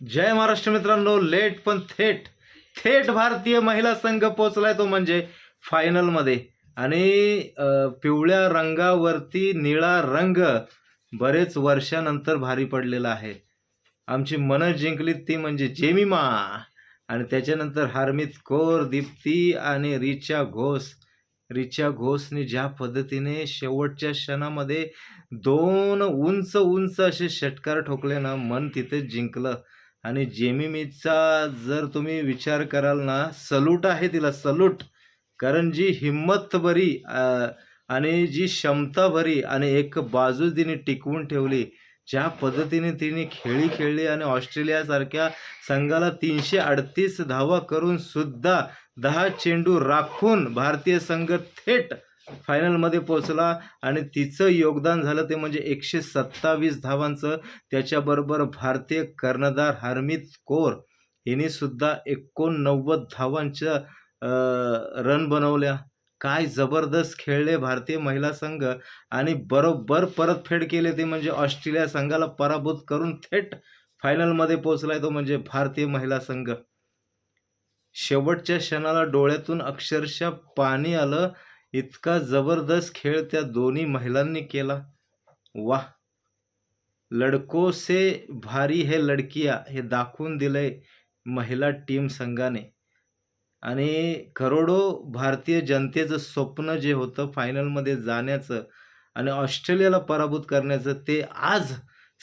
जय महाराष्ट्र मित्रांनो लेट पण थेट थेट भारतीय महिला संघ पोचलाय तो म्हणजे फायनलमध्ये. आणि पिवळ्या रंगावरती निळा रंग बरेच वर्षानंतर भारी पडलेला आहे. आमची मनं जिंकली ती म्हणजे जेमिमा आणि त्याच्यानंतर हार्मित कौर दीप्ती आणि रिचा घोष. रिचा घोषने ज्या पद्धतीने शेवटच्या क्षणामध्ये दोन उंच उंच असे षटकार ठोकले ना मन तिथे जिंकलं. आणि जेमिमीचा जर तुम्ही विचार कराल ना सलूट आहे तिला सलूट. कारण जी हिंमत भरी आणि जी क्षमता भरी आणि एक बाजू तिने टिकवून ठेवली ज्या पद्धतीने तिने खेळी खेळली आणि ऑस्ट्रेलियासारख्या संघाला तीनशे अडतीस धावा करून सुद्धा दहा चेंडू राखून भारतीय संघ थेट फायनलमध्ये पोचला आणि तिचं योगदान झालं ते म्हणजे एकशे सत्तावीस धावांचं. त्याच्याबरोबर भारतीय कर्णधार हरमित कौर हिने सुद्धा एकोणनव्वद धावांच्या रन बनवल्या. काय जबरदस्त खेळले भारतीय महिला संघ आणि बरोबर परतफेड केले ते म्हणजे ऑस्ट्रेलिया संघाला पराभूत करून थेट फायनलमध्ये पोचलाय तो म्हणजे भारतीय महिला संघ. शेवटच्या क्षणाला डोळ्यातून अक्षरशः पाणी आलं इतका जबरदस्त खेळ त्या दोन्ही महिलांनी केला. वा लडको से भारी हे लडकिया हे दाखवून दिलंय महिला टीम संघाने. आणि करोडो भारतीय जनतेचं स्वप्न जे होतं फायनलमध्ये जाण्याचं आणि ऑस्ट्रेलियाला पराभूत करण्याचं ते आज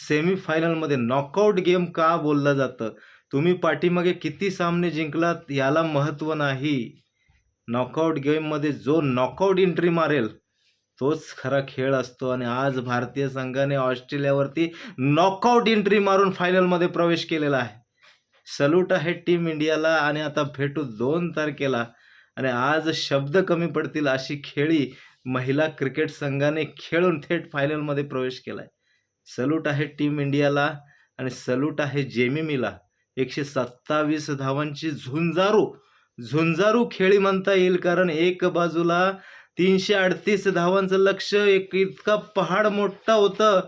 सेमीफायनलमध्ये नॉकआउट गेम का बोललं जातं? तुम्ही पाठीमागे किती सामने जिंकलात याला महत्त्व नाही. नॉकआउट गेममध्ये जो नॉकआउट एंट्री मारेल तोच खरा खेळ असतो. आणि आज भारतीय संघाने ऑस्ट्रेलियावरती नॉकआउट एंट्री मारून फायनलमध्ये प्रवेश केलेला आहे. सल्यूट आहे टीम इंडियाला आणि आता भेटू दोन तारखेला. आणि आज शब्द कमी पडतील अशी खेळी महिला क्रिकेट संघाने खेळून थेट फायनलमध्ये प्रवेश केला आहे सल्यूट आहे टीम इंडियाला आणि सल्यूट आहे जेमिमीला. एकशे सत्तावीस धावांची झुंजारू झुंजारू खेळी म्हणता येईल कारण एक बाजूला तीनशे अडतीस धावांचं लक्ष एक इतका पहाड मोठा होतं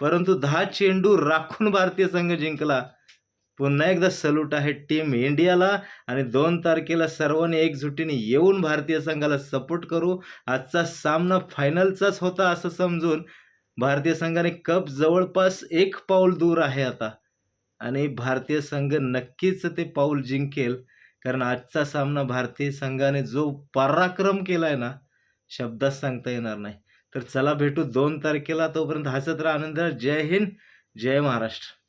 परंतु दहा चेंडू राखून भारतीय संघ जिंकला. पुन्हा एकदा सल्यूट आहे टीम इंडियाला आणि दोन तारखेला सर्वांनी एकजुटीने येऊन भारतीय संघाला सपोर्ट करू. आजचा सामना फायनलचाच होता असं समजून भारतीय संघाने कप जवळपास एक पाऊल दूर आहे आता. आणि भारतीय संघ नक्कीच ते पाऊल जिंकेल. कारण आजचा सामना भारतीय संघाने जो पराक्रम केला आहे ना शब्दात सांगता येणार नाही. तर चला भेटू दोन तारखेला तोपर्यंत हसत राहा आनंद जय हिंद जय महाराष्ट्र.